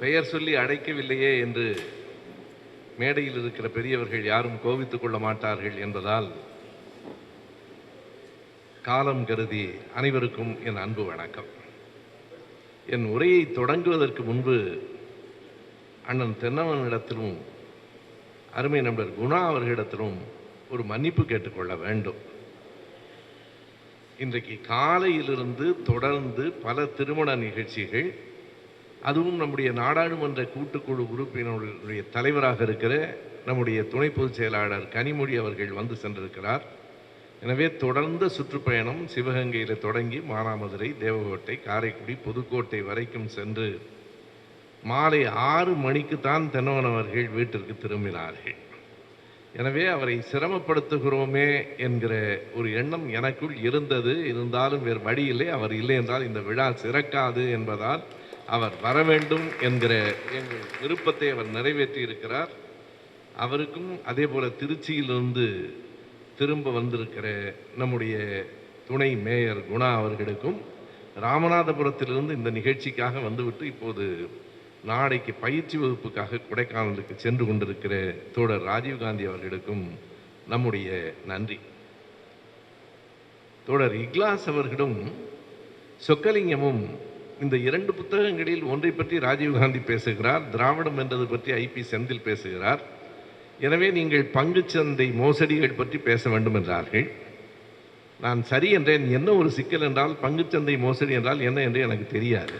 பெயர் சொல்லி அழைக்கவில்லையே என்று மேடையில் இருக்கிற பெரியவர்கள் யாரும் கோவித்துக் கொள்ள மாட்டார்கள் என்பதால் காலம் கருதி அனைவருக்கும் என் அன்பு வணக்கம். என் உரையை தொடங்குவதற்கு முன்பு அண்ணன் தென்னவனிடத்திலும் அருமை நண்பர் குணா அவர்களிடத்திலும் ஒரு மன்னிப்பு கேட்டுக்கொள்ள வேண்டும். இன்றைக்கு காலையிலிருந்து தொடர்ந்து பல திருமண நிகழ்ச்சிகள் அதுவும் நம்முடைய நாடாளுமன்ற கூட்டுக்குழு உறுப்பினர்களுடைய தலைவராக இருக்கிற நம்முடைய துணை பொதுச் செயலாளர் கனிமொழி அவர்கள் வந்து சென்றிருக்கிறார். எனவே தொடர்ந்த சுற்றுப்பயணம் சிவகங்கையில் தொடங்கி மானாமதுரை தேவகோட்டை காரைக்குடி புதுக்கோட்டை வரைக்கும் சென்று மாலை ஆறு மணிக்கு தான் தென்னவன் அவர்கள் வீட்டிற்கு திரும்பினார்கள். எனவே அவரை சிரமப்படுத்துகிறோமே என்கிற ஒரு எண்ணம் எனக்குள் இருந்தது. இருந்தாலும் வேறு வழி இல்லை. அவர் இல்லை என்றால் இந்த விழா சிறக்காது என்பதால் அவர் வர வேண்டும் என்கிற எங்கள் விருப்பத்தை அவர் நிறைவேற்றி இருக்கிறார் அவருக்கும் அதே போல் திருச்சியிலிருந்து திரும்ப வந்திருக்கிற நம்முடைய துணை மேயர் குணா அவர்களுக்கும் ராமநாதபுரத்திலிருந்து இந்த நிகழ்ச்சிக்காக வந்துவிட்டு இப்போது நாளைக்கு பயிற்சி வகுப்புக்காக கொடைக்கானலுக்கு சென்று கொண்டிருக்கிற தோழர் ராஜீவ்காந்தி அவர்களுக்கும் நம்முடைய நன்றி. தோழர் இக்லாஸ் அவர்களும் சொக்கலிங்கமும் இந்த இரண்டு புத்தகங்களில் ஒன்றை பற்றி ராஜீவ்காந்தி பேசுகிறார் திராவிடம் என்றது பற்றி ஐபி செந்தில் பேசுகிறார். எனவே நீங்கள் பங்குச்சந்தை மோசடிகள் பற்றி பேச வேண்டும் என்றார்கள். நான் சரி என்றேன் என்ன ஒரு சிக்கல் என்றால் பங்குச்சந்தை மோசடி என்றால் என்ன என்று எனக்கு தெரியாது.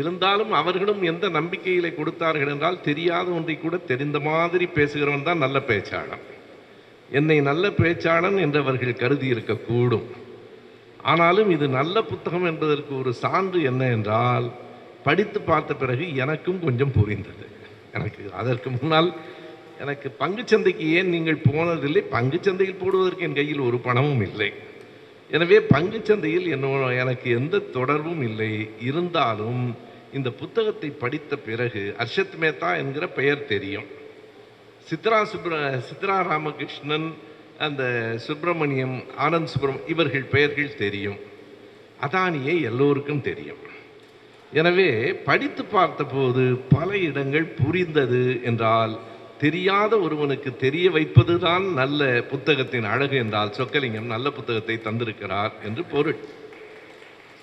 இருந்தாலும் அவர்களும் எந்த நம்பிக்கையில கொடுத்தார்கள் என்றால் தெரியாத ஒன்றை கூட தெரிந்த மாதிரி பேசுகிறவன் தான் நல்ல பேச்சாளன். என்னை நல்ல பேச்சாளன் என்றவர்கள் கருதி இருக்கக்கூடும். ஆனாலும் இது நல்ல புத்தகம் என்பதற்கு ஒரு சான்று என்ன என்றால் படித்து பார்த்த பிறகு எனக்கும் கொஞ்சம் புரிந்தது. எனக்கு அதற்கு முன்னால் எனக்கு பங்குச்சந்தைக்கு ஏன் நீங்கள் போனதில்லை? பங்குச்சந்தையில் போடுவதற்கு என் கையில் ஒரு பணமும் இல்லை. எனவே பங்குச்சந்தையில் என்னோட எனக்கு எந்த தொடர்பும் இல்லை. இருந்தாலும் இந்த புத்தகத்தை படித்த பிறகு அர்ஷத் மேத்தா என்கிற பெயர் தெரியும். சித்ரா சுப்ர சித்ரா ராமகிருஷ்ணன் அந்த சுப்பிரமணியம் ஆனந்த் சுப்பிரம் இவர்கள் பெயர்கள் தெரியும். அதானியை எல்லோருக்கும் தெரியும். எனவே படித்து பார்த்தபோது பல இடங்கள் புரிந்தது என்றால் தெரியாத ஒருவனுக்கு தெரிய வைப்பதுதான் நல்ல புத்தகத்தின் அழகு என்றால் சொக்கலிங்கம் நல்ல புத்தகத்தை தந்திருக்கிறார் என்று பொருள்.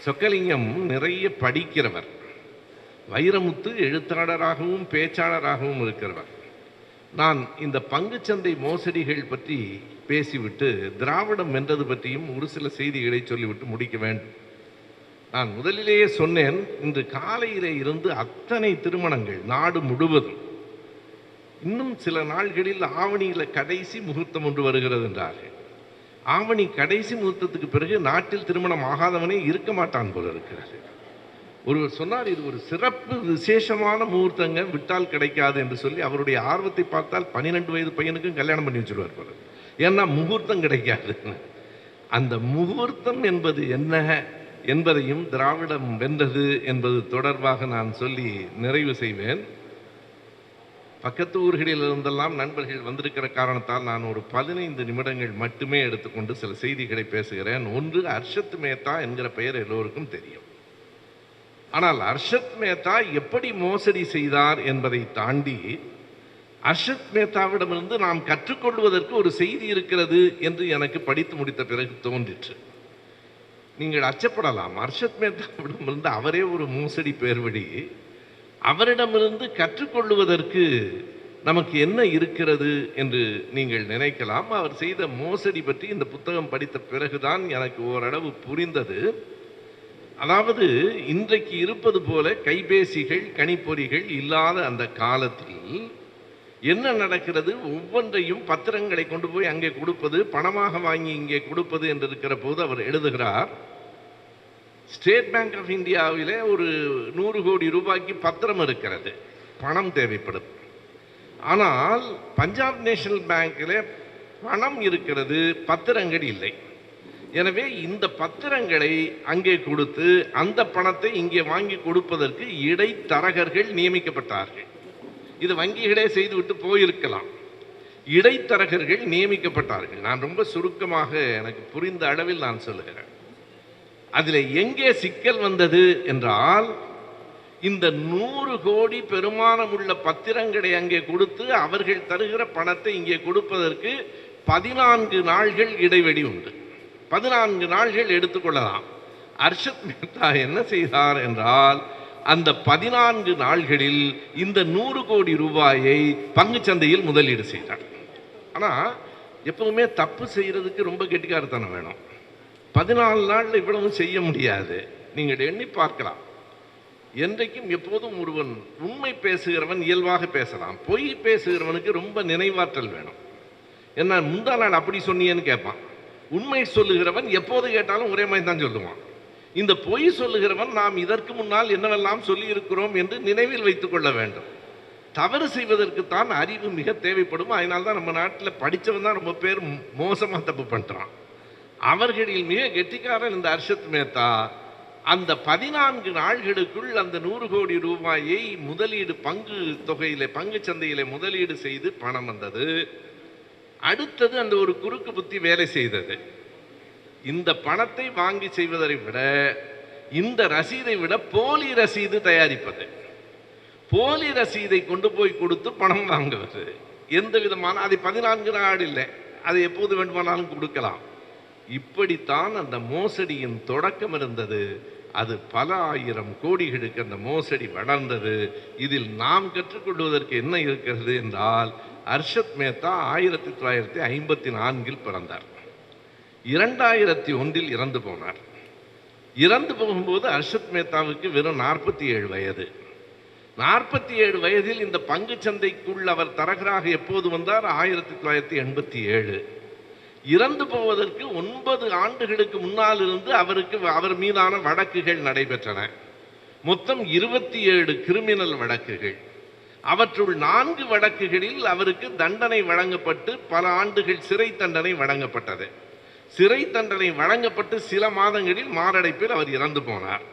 சொக்கலிங்கம் நிறைய படிக்கிறவர். வைரமுத்து எழுத்தாளராகவும் பேச்சாளராகவும் இருக்கிறவர். நான் இந்த பங்குச்சந்தை மோசடிகள் பற்றி பேசிவிட்டு திராவிடம் வென்றது பற்றியும் ஒரு சில செய்திகளை சொல்லிவிட்டு முடிக்க வேண்டும். நான் முதலிலேயே சொன்னேன் இன்று காலையிலே இருந்து அத்தனை திருமணங்கள் நாடு முழுவதும். இன்னும் சில நாள்களில் ஆவணியில் கடைசி முகூர்த்தம் ஒன்று வருகிறது என்றார்கள். ஆவணி கடைசி முகூர்த்தத்துக்கு பிறகு நாட்டில் திருமணம் ஆகாதவனே இருக்க மாட்டான் போல இருக்கிறது. ஒருவர் சொன்னார் இது ஒரு சிறப்பு விசேஷமான முகூர்த்தங்க விட்டால் கிடைக்காது என்று சொல்லி அவருடைய ஆர்வத்தை பார்த்தால் பன்னிரெண்டு வயது பையனுக்கும் கல்யாணம் பண்ணி வச்சுருவார் போல. ஏன்னா முகூர்த்தம் கிடைக்காது. அந்த முகூர்த்தம் என்பது என்ன என்பதையும் திராவிடம் வென்றது என்பது தொடர்பாக நான் சொல்லி நிறைவு செய்வேன். பக்கத்து ஊர்களில் இருந்தெல்லாம் நண்பர்கள் வந்திருக்கிற காரணத்தால் நான் ஒரு பதினைந்து நிமிடங்கள் மட்டுமே எடுத்துக்கொண்டு சில செய்திகளை பேசுகிறேன். ஒன்று அர்ஷத் மேத்தா என்கிற பெயர் எல்லோருக்கும் தெரியும். ஆனால் அர்ஷத் மேத்தா எப்படி மோசடி செய்தார் என்பதை தாண்டி அர்ஷத் மேத்தாவிடமிருந்து நாம் கற்றுக்கொள்வதற்கு ஒரு செய்தி இருக்கிறது என்று எனக்கு படித்து முடித்த பிறகு தோன்றிற்று. நீங்கள் அச்சப்படலாம். அர்ஷத் மேத்தாவிடமிருந்து அவரே ஒரு மோசடி பேர்வழி. அவரிடமிருந்து கற்றுக்கொள்வதற்கு நமக்கு என்ன இருக்கிறது என்று நீங்கள் நினைக்கலாம். அவர் செய்த மோசடி பற்றி இந்த புத்தகம் படித்த பிறகுதான் எனக்கு ஓரளவு புரிந்தது. அதாவது இன்றைக்கு இருப்பது போல கைபேசிகள் கணிப்பொறிகள் இல்லாத அந்த காலத்தில் என்ன நடக்கிறது? ஒவ்வொன்றையும் பத்திரங்களை கொண்டு போய் அங்கே கொடுப்பது பணமாக வாங்கி இங்கே கொடுப்பது என்று இருக்கிற போது அவர் எழுதுகிறார் ஸ்டேட் பேங்க் ஆஃப் இந்தியாவில் ஒரு நூறு கோடி ரூபாய்க்கு பத்திரம் இருக்கிறது. பணம் தேவைப்படும். ஆனால் பஞ்சாப் நேஷனல் பேங்க்கில் பணம் இருக்கிறது பத்திரங்கள் இல்லை. எனவே இந்த பத்திரங்களை அங்கே கொடுத்து அந்த பணத்தை இங்கே வாங்கி கொடுப்பதற்கு இடைத்தரகர்கள் நியமிக்கப்பட்டார்கள். இது வங்கிகளே செய்துவிட்டு போயிருக்கலாம். இடைத்தரகர்கள் நியமிக்கப்பட்டார்கள். நான் ரொம்ப சுருக்கமாக எனக்கு புரிந்த அளவில் நான் சொல்லுகிறேன். அதில் எங்கே சிக்கல் வந்தது என்றால் இந்த நூறு கோடி பெருமானம் உள்ள பத்திரங்களை அங்கே கொடுத்து அவர்கள் தருகிற பணத்தை இங்கே கொடுப்பதற்கு பதினான்கு நாள்கள் இடைவெளி உண்டு. பதினான்கு நாள்கள் எடுத்துக்கொள்ளலாம் அர்ஷத் மேத்தா என்ன செய்தார் என்றால் அந்த பதினான்கு நாள்களில் இந்த நூறு கோடி ரூபாயை பங்குச் சந்தையில் முதலீடு செய்தார். ஆனால் எப்பவுமே தப்பு செய்கிறதுக்கு ரொம்ப கெட்டிக்காரத்தனம் வேணும். பதினாலு நாளில் இவ்வளவு செய்ய முடியாது. நீங்கள் எண்ணி பார்க்கலாம். என்றைக்கும் எப்போதும் ஒருவன் உண்மை பேசுகிறவன் இயல்பாக பேசலாம். பொய் பேசுகிறவனுக்கு ரொம்ப நினைவாற்றல் வேணும். என்ன முந்தா நாள் அப்படி சொன்னியேன்னு கேட்பான். உண்மை சொல்லுகிறவன் எப்போது கேட்டாலும் ஒரே மாதிரி தான் சொல்லுவான். இந்த பொய் சொல்லுகிறவன் நாம் இதற்கு முன்னால் என்னவெல்லாம் சொல்லியிருக்கிறோம் என்று நினைவில் வைத்துக் கொள்ள வேண்டும். தவறு செய்வதற்குத்தான் அறிவு மிக தேவைப்படும். அதனால தான் நம்ம நாட்டில் படித்தவன் தான் ரொம்ப பேர் மோசமாக தப்பு பண்ணுறான் அவர்களில் மிக கெட்டிக்காரன் இந்த அர்ஷத் மேத்தா. அந்த பதினான்கு நாள்களுக்குள் அந்த நூறு கோடி ரூபாயை முதலீடு பங்கு தொகையிலே பங்கு சந்தையில் முதலீடு செய்து பணம் வந்தது. அடுத்தது அந்த ஒரு குறுக்கு புத்தி வேலை செய்தது. இந்த பணத்தை வாங்கி செய்வதை விட இந்த ரசீதை விட போலி ரசீது தயாரிப்பது. போலி ரசீதை கொண்டு போய் கொடுத்து பணம் வாங்குவது. எந்த விதமான அது பதினான்கு நாள் இல்லை. அதை எப்போது வேண்டுமானாலும் கொடுக்கலாம். இப்படித்தான் அந்த மோசடியின் தொடக்கம் இருந்தது. அது பல ஆயிரம் கோடிகளுக்கு அந்த மோசடி வளர்ந்தது. இதில் நாம் கற்றுக்கொள்வதற்கு என்ன இருக்கிறது என்றால் அர்ஷத் மேத்தா ஆயிரத்தி தொள்ளாயிரத்தி ஐம்பத்தி நான்கில் பிறந்தார். இரண்டாயிரத்தி ஒன்றில் இறந்து போனார். இறந்து போகும்போது அர்ஷத் மேத்தாவுக்கு வெறும் நாற்பத்தி ஏழு வயது. நாற்பத்தி ஏழு வயதில் இந்த பங்கு சந்தைக்குள் அவர் தரகராக எப்போது வந்தார்? ஆயிரத்தி தொள்ளாயிரத்தி எண்பத்தி ஏழு. இறந்து போவதற்கு ஒன்பது ஆண்டுகளுக்கு முன்னால் இருந்து அவருக்கு அவர் மீதான வழக்குகள் நடைபெற்றன. மொத்தம் இருபத்தி ஏழு கிரிமினல் வழக்குகள். அவற்றுள் நான்கு வழக்குகளில் அவருக்கு தண்டனை வழங்கப்பட்டு பல ஆண்டுகள் சிறை தண்டனை வழங்கப்பட்டது. சிறை தண்டனை வழங்கப்பட்டு சில மாதங்களில் மாரடைப்பில் அவர் இறந்து போனார்.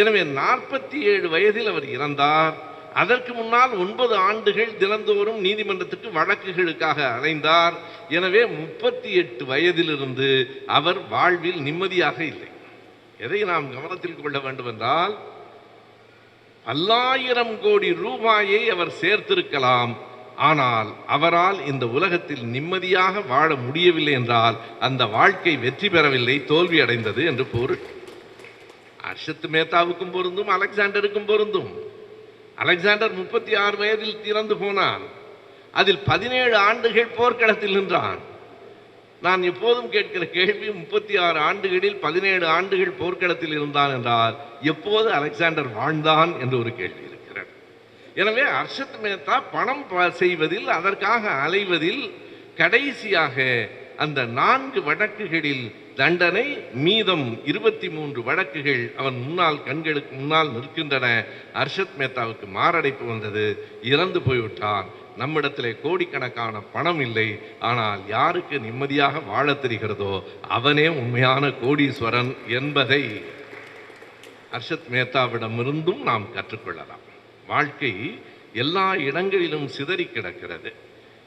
எனவே நாற்பத்தி ஏழு வயதில் அவர் இறந்தார். அதற்கு முன்னால் ஒன்பது ஆண்டுகள் தினந்தோறும் நீதிமன்றத்துக்கு வழக்குகளுக்காக அலைந்தார். எனவே முப்பத்தி எட்டு வயதிலிருந்து அவர் வாழ்வில் நிம்மதியாக இல்லை. எதை நாம் கவனத்தில் கொள்ள வேண்டும் என்றால் பல்லாயிரம் கோடி ரூபாயை அவர் சேர்த்திருக்கலாம். ஆனால் அவரால் இந்த உலகத்தில் நிம்மதியாக வாழ முடியவில்லை என்றால் அந்த வாழ்க்கை வெற்றி பெறவில்லை தோல்வி அடைந்தது என்று பொருள். அர்ஷத் மேத்தாவுக்கும் பொருந்தும் அலெக்சாண்டருக்கும் பொருந்தும். அலெக்சாண்டர் முப்பத்தி ஆறு வயதில் திறந்து போனான். அதில் பதினேழு ஆண்டுகள் போர்க்களத்தில் நின்றான். நான் எப்போதும் கேட்கிற கேள்வி முப்பத்தி ஆறு ஆண்டுகளில் பதினேழு ஆண்டுகள் போர்க்களத்தில் இருந்தான் என்றால் எப்போது அலெக்சாண்டர் வாழ்ந்தான்? என்று ஒரு கேள்வி. எனவே அர்ஷத் மேத்தா பணம் செய்வதில் அதற்காக அலைவதில் கடைசியாக அந்த நான்கு வழக்குகளில் தண்டனை மீதம் இருபத்தி மூன்று வழக்குகள் அவன் முன்னால் கண்களுக்கு முன்னால் நிற்கின்றன. அர்ஷத் மேத்தாவுக்கு மாரடைப்பு வந்தது. இறந்து போய்விட்டான். நம்மிடத்திலே கோடிக்கணக்கான பணம் இல்லை. ஆனால் யாருக்கு நிம்மதியாக வாழத் தெரிகிறதோ அவனே உண்மையான கோடீஸ்வரன் என்பதை அர்ஷத் மேத்தாவிடமிருந்தும் நாம் கற்றுக்கொள்ளலாம். வாழ்க்கை எல்லா இடங்களிலும் சிதறி கிடக்கிறது.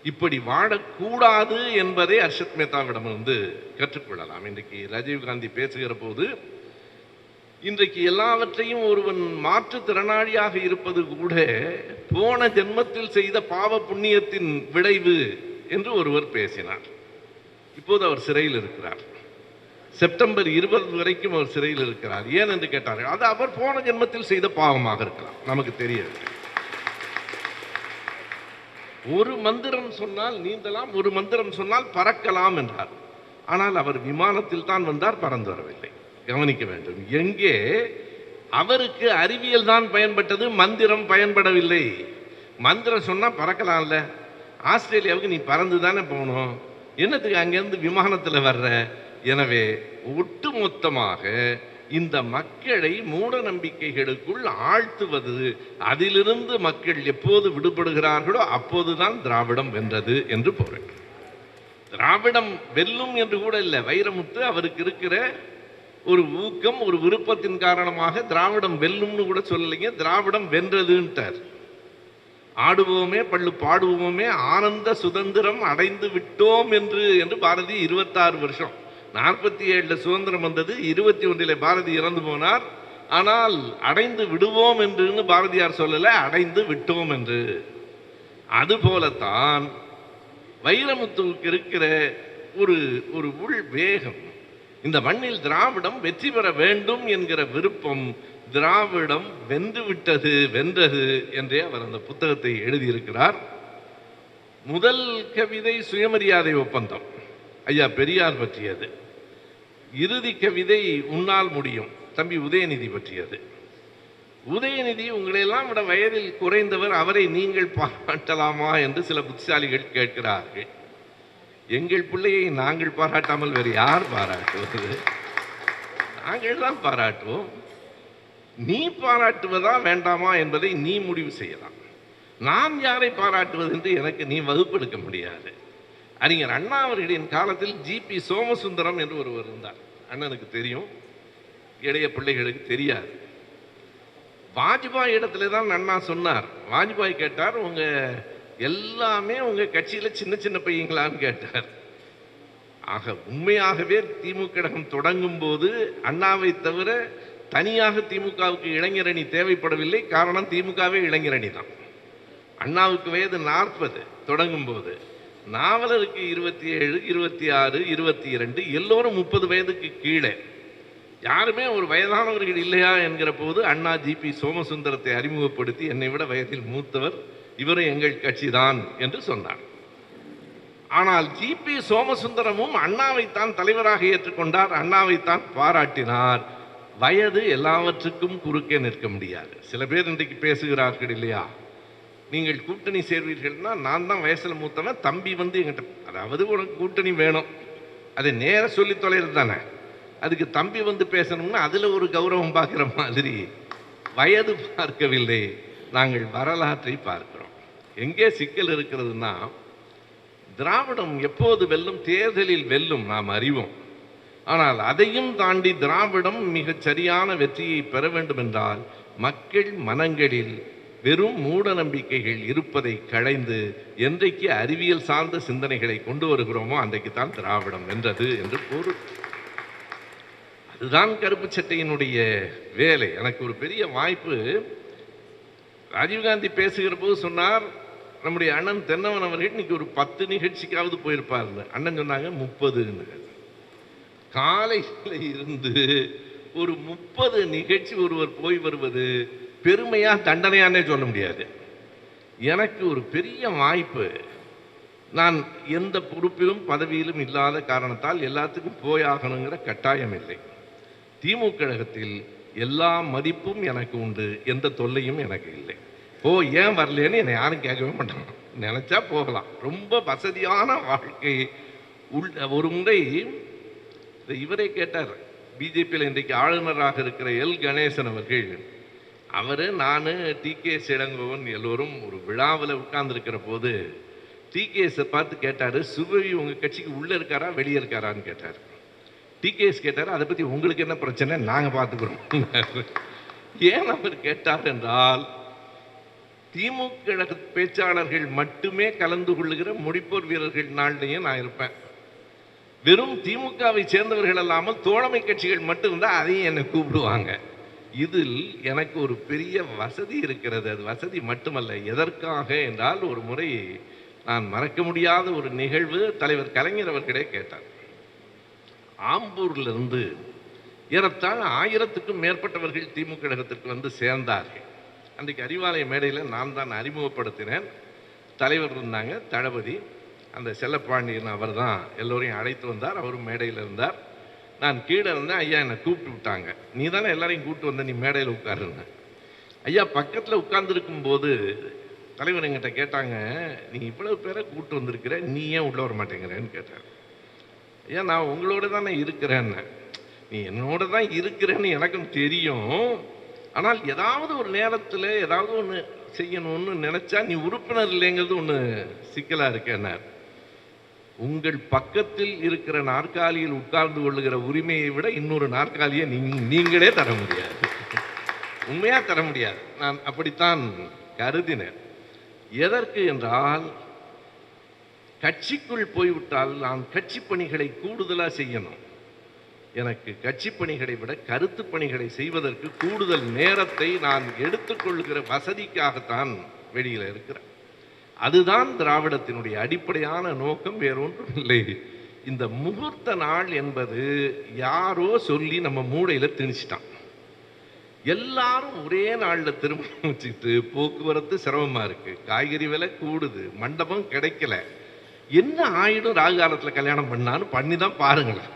இப்படி வாழக்கூடாது என்பதை அர்ஷத் மேத்தாவிடமிருந்து கற்றுக்கொள்ளலாம். இன்றைக்கு ராஜீவ்காந்தி பேசுகிற போது இன்றைக்கு எல்லாவற்றையும் ஒருவன் மாற்றுத்திறனாளியாக இருப்பது கூட போன ஜென்மத்தில் செய்த பாவ புண்ணியத்தின் விளைவு என்று ஒருவர் பேசினார். இப்போது அவர் சிறையில் இருக்கிறார். செப்டம்பர் இருபது வரைக்கும் அவர் சிறையில் இருக்கிறார். ஏன் என்று கேட்டார்கள்? அது அவர் போன ஜென்மத்தில் செய்த பாவமாக இருக்கலாம். நமக்கு தெரியாது. ஒரு மந்திரம் சொன்னால் நீந்தலாம் ஒரு மந்திரம் சொன்னால் பறக்கலாம் என்றார். ஆனால் அவர் விமானத்தில் தான் வந்தார் பறந்து வரவில்லை. கவனிக்க வேண்டும். எங்கே? அவருக்கு அறிவியல் தான் பயன்பட்டது மந்திரம் பயன்படவில்லை. மந்திரம் சொன்னால் பறக்கலாம்ல. ஆஸ்திரேலியாவுக்கு நீ பறந்து தானே போகணும். என்னத்துக்கு அங்கேருந்து விமானத்தில் வர்ற? எனவே ஒட்டுமொத்தமாக இந்த மக்களை மூட நம்பிக்கைகளுக்குள் ஆழ்த்துவது அதிலிருந்து மக்கள் எப்போது விடுபடுகிறார்களோ அப்போதுதான் திராவிடம் வென்றது என்று போறேன் திராவிடம் வெல்லும் என்று கூட இல்லை. வைரமுத்து அவருக்கு இருக்கிற ஒரு ஊக்கம் ஒரு விருப்பத்தின் காரணமாக திராவிடம் வெல்லும்னு கூட சொல்லலைங்க. திராவிடம் வென்றதுன்ட்டார். ஆடுவோமே பள்ளு பாடுவோமே ஆனந்த சுதந்திரம் அடைந்து விட்டோம் என்று என்று பாரதி இருபத்தாறு வருஷம் நாற்பத்தி ஏழில் சுதந்திரம் வந்தது இருபத்தி ஒன்றில் பாரதி இறந்து போனார். ஆனால் அடைந்து விடுவோம் என்றுன்னு பாரதியார் சொல்லலை அடைந்து விட்டோம் என்று. அதுபோலத்தான் வைரமுத்துவுக்கு இருக்கிற ஒரு ஒரு உள் வேகம் இந்த மண்ணில் திராவிடம் வெற்றி பெற வேண்டும் என்கிற விருப்பம் திராவிடம் வென்று விட்டது வென்றது என்றே அவர் அந்த புத்தகத்தை எழுதியிருக்கிறார். முதல் கவிதை சுயமரியாதை ஒப்பந்தம். ஐயா பெரியார் பற்றியது. இறுதி கவிதை உன்னால் முடியும். தம்பி உதயநிதி பற்றியது. உதயநிதி உங்களையெல்லாம் விட வயதில் குறைந்தவர் அவரை நீங்கள் பாராட்டலாமா என்று சில புத்திசாலிகள் கேட்கிறார்கள். எங்கள் பிள்ளையை நாங்கள் பாராட்டாமல் வேறு யார் பாராட்டுவது? நாங்கள் தான் பாராட்டுவோம். நீ பாராட்டுவதா வேண்டாமா என்பதை நீ முடிவு செய்யலாம். நான் யாரை பாராட்டுவது என்று எனக்கு நீ வகுப்பெடுக்க முடியாது. அறிஞர் அண்ணா அவர்களின் காலத்தில் ஜிபி சோமசுந்தரம் என்று ஒருவர் இருந்தார். அண்ணனுக்கு தெரியும். இளைய பிள்ளைகளுக்கு தெரியாது. வாஜ்பாய் இடத்துல தான் அண்ணா சொன்னார். வாஜ்பாய் கேட்டார் உங்கள் எல்லாமே உங்கள் கட்சியில் சின்ன சின்ன பையங்களான்னு கேட்டார். ஆக உண்மையாகவே திமுக கழகம் தொடங்கும் போது அண்ணாவை தவிர தனியாக திமுகவுக்கு இளைஞரணி தேவைப்படவில்லை. காரணம் திமுகவே இளைஞரணி தான். அண்ணாவுக்கு வயது நாற்பது. தொடங்கும் போது நாவலருக்கு இருபத்தி ஏழு இருபத்தி ஆறு இருபத்தி இரண்டு எல்லோரும் முப்பது வயதுக்கு கீழே. யாருமே ஒரு வயதானவர்கள் இல்லையா என்கிற போது அண்ணா ஜிபி சோமசுந்தரத்தை அறிமுகப்படுத்தி என்னை விட வயதில் மூத்தவர் இவரும் எங்கள் கட்சிதான் என்று சொன்னார். ஆனால் ஜிபி சோமசுந்தரமும் அண்ணாவைத்தான் தலைவராக ஏற்றுக்கொண்டார் அண்ணாவைத்தான் பாராட்டினார். வயது எல்லாவற்றுக்கும் குறுக்கே நிற்க முடியாது. சில பேர் இன்றைக்கு பேசுகிறார்கள் இல்லையா? நீங்கள் கூட்டணி சேர்வீர்கள்னா நான் தான் வயசில் மூத்தவன் தம்பி வந்து எங்கிட்ட அதாவது உனக்கு கூட்டணி வேணும். அதை நேர சொல்லி தொலைகிறது தானே. அதுக்கு தம்பி வந்து பேசணும்னா அதில் ஒரு கௌரவம் பார்க்குற மாதிரி வயது பார்க்கவில்லை. நாங்கள் வரலாற்றை பார்க்கிறோம். எங்கே சிக்கல் இருக்கிறதுனா திராவிடம் எப்போது வெல்லும் தேர்தலில் வெல்லும் நாம் அறிவோம். ஆனால் அதையும் தாண்டி திராவிடம் மிகச் சரியான வெற்றியை பெற வேண்டும் என்றால் மக்கள் மனங்களில் வெறும் மூட நம்பிக்கைகள் இருப்பதை களைந்து என்றைக்கு அறிவியல் சார்ந்த சிந்தனைகளை கொண்டு வருகிறோமோ அன்றைக்கு தான் திராவிடம் வென்றது என்று கூறு. அதுதான் கருப்பு சட்டையினுடைய வேலை. எனக்கு ஒரு பெரிய வாய்ப்பு. ராஜீவ்காந்தி பேசுகிற போது சொன்னார் நம்முடைய அண்ணன் தென்னவன் அவர்கள் இன்னைக்கு ஒரு பத்து நிகழ்ச்சிக்காவது போயிருப்பார்னு. அண்ணன் சொன்னாங்க முப்பதுன்னு. காலையில் இருந்து ஒரு முப்பது நிகழ்ச்சி ஒருவர் போய் வருவது பெருமையாக தண்டனையானே சொல்ல முடியாது. எனக்கு ஒரு பெரிய வாய்ப்பு. நான் எந்த பொறுப்பிலும் பதவியிலும் இல்லாத காரணத்தால் எல்லாத்துக்கும் போயாகணுங்கிற கட்டாயம் இல்லை. திமுக கழகத்தில் எல்லா மதிப்பும் எனக்கு உண்டு எந்த தொல்லையும் எனக்கு இல்லை. ஓ ஏன் வரலன்னு என்னை யாரும் கேட்கவே மாட்டாங்க. நினச்சா போகலாம். ரொம்ப வசதியான வாழ்க்கை உள்ள ஒரு முறை இவரே கேட்டார். பிஜேபியில் இன்றைக்கு ஆளுநராக இருக்கிற எல். கணேசன் அவர்கள் அவர் நான் டி கே இளங்கோவன் எல்லோரும் ஒரு விழாவில் உட்கார்ந்துருக்கிற போது டிகேஎஸை பார்த்து கேட்டார் சுபவி உங்கள் கட்சிக்கு உள்ளே இருக்காரா வெளியே இருக்காரான்னு கேட்டார். டிகேஎஸ் கேட்டார் அதை பற்றி உங்களுக்கு என்ன பிரச்சனை? நாங்கள் பார்த்துக்குறோம். ஏன் அவர் கேட்டார் என்றால் திமுக பேச்சாளர்கள் மட்டுமே கலந்து கொள்ளுகிற முடிப்போர் வீரர்கள் நாள்லையும் நான் இருப்பேன். வெறும் திமுகவை சேர்ந்தவர்கள் அல்லாமல் தோழமை கட்சிகள் மட்டும் இருந்தால் அதையும் என்னை கூப்பிடுவாங்க. இதில் எனக்கு ஒரு பெரிய வசதி இருக்கிறது. அது வசதி மட்டுமல்ல. எதற்காக என்றால் ஒரு முறை நான் மறக்க முடியாத ஒரு நிகழ்வு தலைவர் கலைஞர் அவர்களே கேட்டார். ஆம்பூர்லேருந்து ஏறத்தாழ ஆயிரத்துக்கும் மேற்பட்டவர்கள் திமுக கழகத்திற்கு வந்து சேர்ந்தார்கள். அன்றைக்கு அறிவாலய மேடையில் நான் தான் அறிமுகப்படுத்தினேன். தலைவர் இருந்தாங்க தளபதி அந்த செல்லப்பாண்டியன் அவர் தான் எல்லோரையும் அழைத்து வந்தார். அவரும் மேடையில் இருந்தார். நான் கீழே இருந்தேன் ஐயா என்னை கூப்பிட்டு விட்டாங்க. நீ தானே எல்லாரையும் கூப்பிட்டு வந்த நீ மேடையில் உட்காருங்க ஐயா பக்கத்தில் உட்கார்ந்துருக்கும் போது தலைவர் என்கிட்ட கேட்டாங்க நீ இவ்வளவு பேரை கூப்பிட்டு வந்திருக்கிற நீ ஏன் உள்ளே வர மாட்டேங்கிறேன்னு கேட்டார். ஐயா நான் உங்களோட தானே இருக்கிறேன்னு. நீ என்னோட தான் இருக்கிறேன்னு எனக்கும் தெரியும். ஆனால் ஏதாவது ஒரு நேரத்தில் ஏதாவது ஒன்று செய்யணும்னு நினச்சா நீ உறுப்பினர் இல்லைங்கிறது ஒன்று சிக்கலாக இருக்கேன்னார். உங்கள் பக்கத்தில் இருக்கிற நாற்காலியில் உட்கார்ந்து கொள்ளுகிற உரிமையை விட இன்னொரு நாற்காலியை நீங்க- நீங்களே தர முடியாது. உண்மையாக தர முடியாது. நான் அப்படித்தான் கருதினேன். எதற்கு என்றால் கட்சிக்குள் போய்விட்டால் நான் கட்சி பணிகளை கூடுதலாக செய்யணும். எனக்கு கட்சி பணிகளை விட கருத்து பணிகளை செய்வதற்கு கூடுதல் நேரத்தை நான் எடுத்துக்கொள்கிற வசதிக்காகத்தான் வெளியில் இருக்கிறேன். அதுதான் திராவிடத்தினுடைய அடிப்படையான நோக்கம் வேறொன்றும் இல்லை. இந்த முகூர்த்த நாள் என்பது யாரோ சொல்லி நம்ம மூளையில் திணிச்சிட்டான். எல்லாரும் ஒரே நாளில் திருமணம் வச்சுக்கிட்டு போக்குவரத்து சிரமமாக இருக்குது காய்கறி விலை கூடுது மண்டபம் கிடைக்கல. என்ன ஆயிடும் ராகு காலத்தில் கல்யாணம் பண்ணான்னு பண்ணி தான் பாருங்களேன்.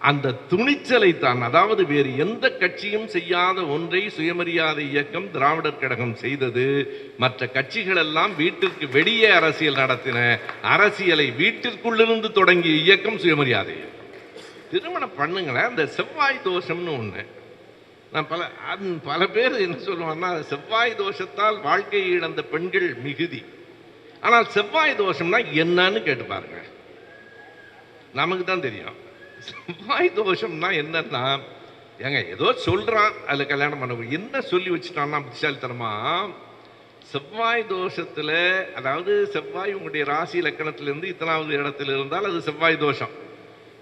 அந்த துணிச்சலை தான் அதாவது வேறு எந்த கட்சியும் செய்யாத ஒன்றை சுயமரியாதை இயக்கம் திராவிடர் கழகம் செய்தது. மற்ற கட்சிகள் எல்லாம் வீட்டிற்கு வெளியே அரசியல் நடத்தின அரசியலை வீட்டிற்குள்ளிருந்து தொடங்கிய இயக்கம் சுயமரியாதை திருமணம் பண்ணுங்களேன் அந்த செவ்வாய் தோஷம்னு ஒண்ணு. நான் பல பல பேர் என்ன சொல்லுவாங்கன்னா செவ்வாய் தோஷத்தால் வாழ்க்கையை இழந்த பெண்கள் மிகுதி. ஆனால் செவ்வாய் தோஷம்னா என்னன்னு கேட்டு பாருங்க. நமக்கு தான் தெரியும். செவ்வாய் தோஷம்னா என்னன்னா ஏங்க ஏதோ சொல்றான் அதுல கல்யாணம் பண்ண என்ன சொல்லி வச்சுட்டான்னா புத்திசாலித்தனமா? செவ்வாய் தோஷத்தில் அதாவது செவ்வாய் உங்களுடைய ராசி லக்கணத்திலிருந்து இத்தனாவது இடத்துல இருந்தால் அது செவ்வாய் தோஷம்.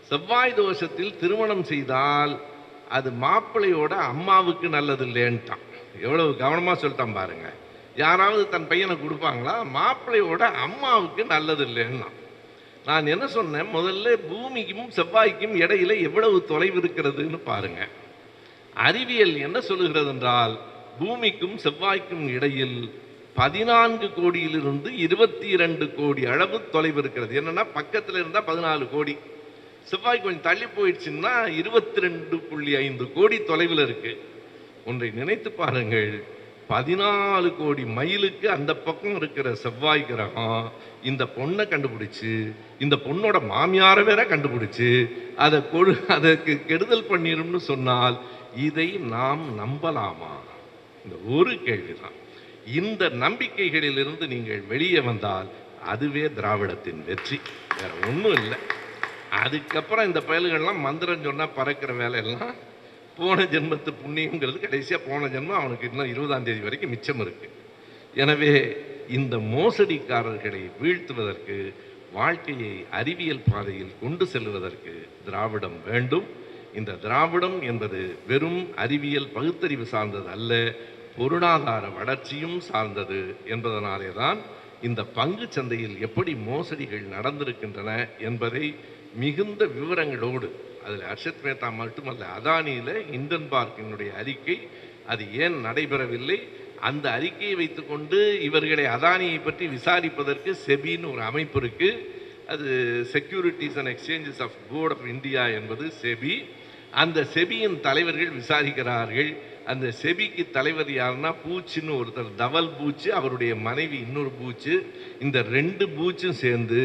செவ்வாய் தோஷத்தில் திருமணம் செய்தால் அது மாப்பிள்ளையோட அம்மாவுக்கு நல்லது இல்லைன்ட்டான் எவ்வளவு கவனமாக சொல்லிட்டான் பாருங்க. யாராவது தன் பையனை கொடுப்பாங்களா மாப்பிள்ளையோட அம்மாவுக்கு நல்லது இல்லைன்னா நான் என்ன சொன்னேன்? முதல்ல பூமிக்கும் செவ்வாய்க்கும் இடையில எவ்வளவு தொலைவு இருக்கிறதுன்னு பாருங்க. அறிவியல் என்ன சொல்லுகிறது என்றால் பூமிக்கும் செவ்வாய்க்கும் இடையில் பதினான்கு கோடியிலிருந்து இருபத்தி இரண்டு கோடி அளவு தொலைவு இருக்கிறது. என்னன்னா பக்கத்தில் இருந்தால் பதினாலு கோடி. செவ்வாய் கொஞ்சம் தள்ளி போயிடுச்சுன்னா இருபத்தி ரெண்டு புள்ளி ஐந்து கோடி தொலைவில் இருக்கு. ஒன்றை நினைத்து பாருங்கள். பதினாலு கோடி மைலுக்கு அந்த பக்கம் இருக்கிற செவ்வாய் கிரகம் இந்த பொண்ணை கண்டுபிடிச்சு இந்த பொண்ணோட மாமியாரை வேற கண்டுபிடிச்சு அதை கொடு அதற்கு கெடுதல் பண்ணிரும்னு சொன்னால் இதை நாம் நம்பலாமா? இந்த ஒரு கேள்விதான். இந்த நம்பிக்கைகளிலிருந்து நீங்கள் வெளியே வந்தால் அதுவே திராவிடத்தின் வெற்றி. வேற ஒன்றும் இல்லை. அதுக்கப்புறம் இந்த பயல்கள்லாம் மந்திரம் சொன்னால் பறக்கிற வேலையெல்லாம் போன ஜென்மத்து புண்ணியங்கிறது கடைசியாக போன ஜென்மம் அவனுக்கு இன்னும் இருபதாம் தேதி வரைக்கும் மிச்சம் இருக்கு. எனவே இந்த மோசடிக்காரர்களை வீழ்த்துவதற்கு வாழ்க்கையை அறிவியல் பாதையில் கொண்டு செல்வதற்கு திராவிடம் வேண்டும். இந்த திராவிடம் என்பது வெறும் அறிவியல் பகுத்தறிவு சார்ந்தது அல்ல பொருளாதார வளர்ச்சியும் சார்ந்தது என்பதனாலே தான் இந்த பங்கு சந்தையில் எப்படி மோசடிகள் நடந்திருக்கின்றன என்பதை மிகுந்த விவரங்களோடு அதில் அர்ஷத் மேத்தா மட்டுமல்ல அதானியில் இந்தன் பார்க்கினுடைய அறிக்கை அது ஏன் நடைபெறவில்லை? அந்த அறிக்கையை வைத்துக்கொண்டு இவர்களை அதானியை பற்றி விசாரிப்பதற்கு செபின்னு ஒரு அமைப்பு இருக்குது அது securities and exchanges of board of India என்பது செபி. அந்த செபியின் தலைவர்கள் விசாரிக்கிறார்கள். அந்த செபிக்கு தலைவர் யாருன்னா பூச்சின்னு ஒருத்தர் தவல் பூச்சு அவருடைய மனைவி இன்னொரு பூச்சு இந்த ரெண்டு பூச்சும் சேர்ந்து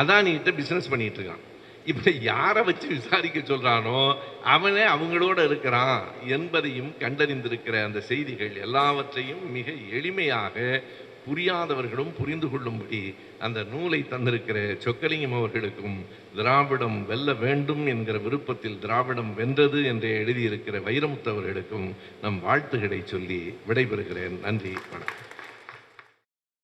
அதானிகிட்ட பிஸ்னஸ் பண்ணிகிட்டு இருக்கான். இப்படி யாரை வச்சு விசாரிக்க சொல்கிறானோ அவனே அவங்களோட இருக்கிறான் என்பதையும் கண்டறிந்திருக்கிற அந்த செய்திகள் எல்லாவற்றையும் மிக எளிமையாக புரியாதவர்களும் புரிந்து கொள்ளும்படி அந்த நூலை தந்திருக்கிற சொக்கலிங்கம் அவர்களுக்கும் திராவிடம் வெல்ல வேண்டும் என்கிற விருப்பத்தில் திராவிடம் வென்றது என்று எழுதியிருக்கிற வைரமுத்தவர்களுக்கும் நம் வாழ்த்துக்களை சொல்லி விடைபெறுகிறேன். நன்றி வணக்கம்.